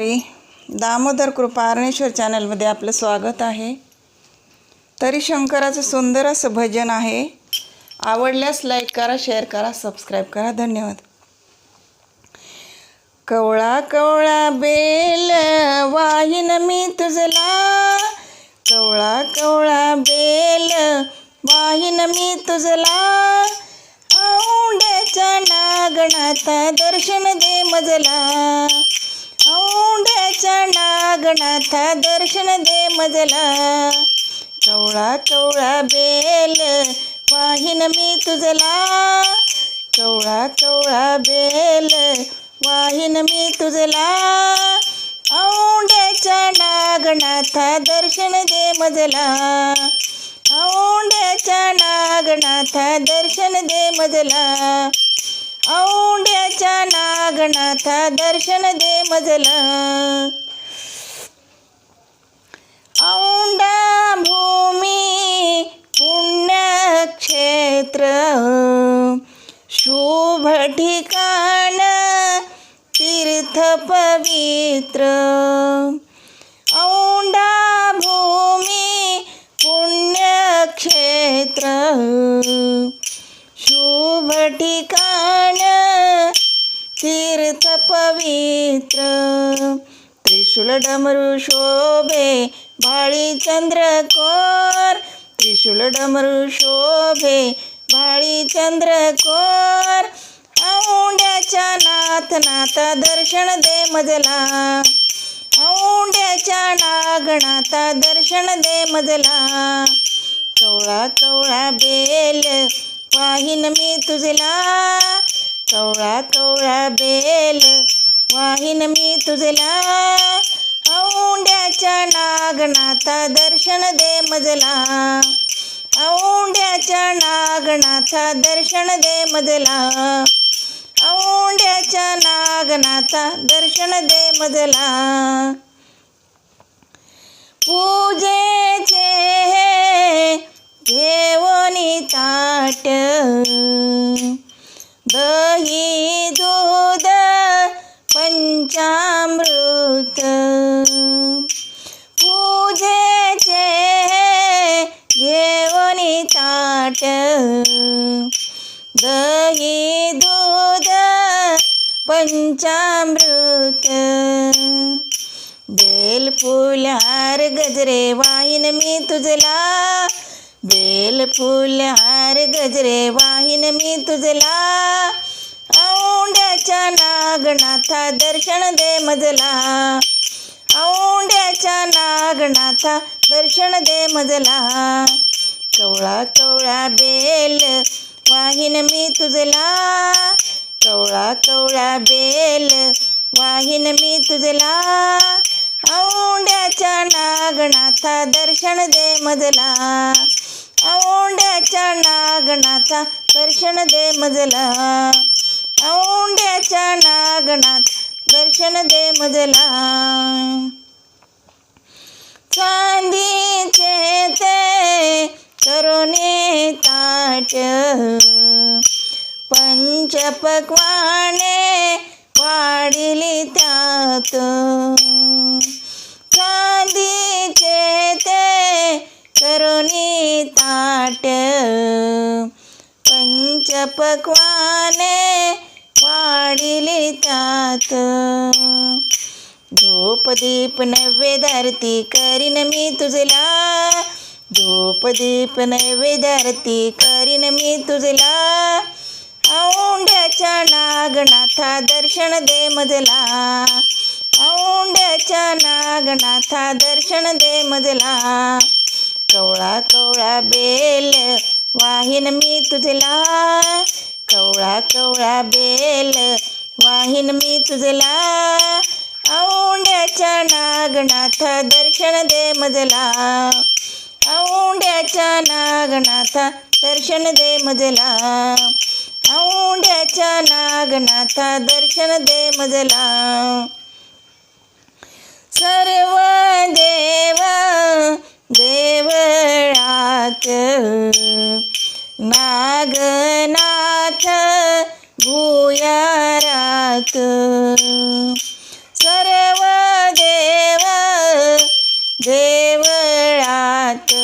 हरी दामोदर कृपारणेश्वर चॅनलमध्ये आपलं स्वागत आहे. तरी शंकराचं सुंदर असं भजन आहे. आवडल्यास लाईक करा शेअर करा सबस्क्राईब करा. धन्यवाद. कवळा कवळा बेल वाहिन मी तुझला. कवळा कवळा बेल वाहिन मी तुझला. औंड्याच्या नागनाथा दर्शन दे मजला. नागनाथा दर्शन दे मजला. कवळा कवळा बेल वाहिन मी तुझला. कवळा कवळा बेल वाहिन मी तुझला. औंड्याच्या नागनाथा दर्शन दे मजला. औंड्याच्या नागनाथा दर्शन दे मजला. औंड्याच्या नागनाथा दर्शन दे मजला. औंडा भूमी पुण्यक्षेत्र शुभ ठिकाण तीर्थ पवित्र। त्रिशूल डमरू शोभे भाळी चंद्रकोर त्रिशूल डमरू शोभे भाळी चंद्रकोर औंड्याच्या नाथ नाथा दर्शन दे मजला. औंड्याच्या नागनाथा दर्शन दे मजला. कवळा कवळा बेल वाहिन मी तुझला. कवळा कवळा बेल वाहिन मी तुझला. औंड्याच्या नागनाथा दर्शन दे मजला. औंड्याच्या नागनाथा दर्शन दे मजला. औंड्याच्या नागनाथा दर्शन दे मजला. पूजेचे हे घेऊनी ताट दही दूध पंचामृत पंचामृत बेल फूल गजरे वाहिन मी तुझला। बेल फूल गजरे वाहिन मी तुझला। औंड्याच्या नागनाथा दर्शन दे मजला। औंड्याच्या नागनाथा दर्शन दे मजला। कवळा कवळा बेल वाहिन मी तुझला। कवळा कवळा बेल वाहिन मी तुझला. औंड्याच्या नागनाथा दर्शन दे मजला. औंड्याच्या नागनाथा दर्शन दे मजला. औंड्याच्या नागनाथ दर्शन दे मजला. चांदीचे ते पंचपक्वाने वाढिली त्यात. कांदीचे ते करुणी ताट. पंचपक्वाने वाढिली त्यात. नवे धरती करीन मी तुझला. नवे धरती करीन मी तुझला. नागनाथा दर्शन दे मजला. औंड्याच्या नागनाथा दर्शन दे मजला. कवळा कवळा बेल वाहिन मी तुझला. कवळा कवळा बेल वाहिन मी तुझला. औंड्याच्या नागनाथा दर्शन दे मजला. औंड्याच्या नागनाथा दर्शन दे मजला. औंड्याच्या नागनाथा दर्शन दे मजला. सर्व देव देवळात नागनाथ भूयारात. सर्व देव देवळात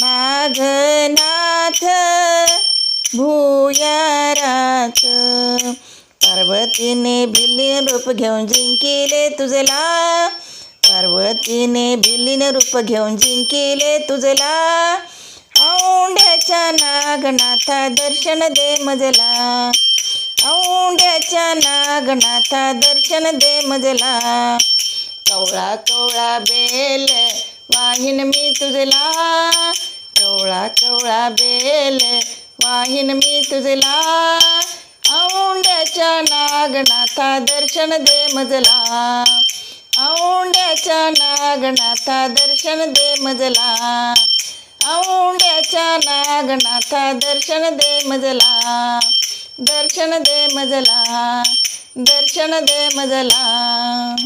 नागनाथ भुयाराच पार्वतीने भिल्लीन रूप घेऊन जिंकिले तुझला. पार्वतीने भिल्लीन रूप घेऊन जिंकिले तुझला. औंढ्याच्या नागनाथा दर्शन दे मजला. औंढ्याच्या नागनाथा दर्शन दे मजला. कवळा कवळा बेल वाहिन मी तुझला. कवळा कवळा बेल वाहिन मी तुझला. औंड्याच्या नागनाथा दर्शन दे मजला. औंड्याच्या नागनाथा दर्शन दे मजला. औंड्याच्या नागनाथा दर्शन दे मजला. दर्शन दे मजला. दर्शन दे मजला.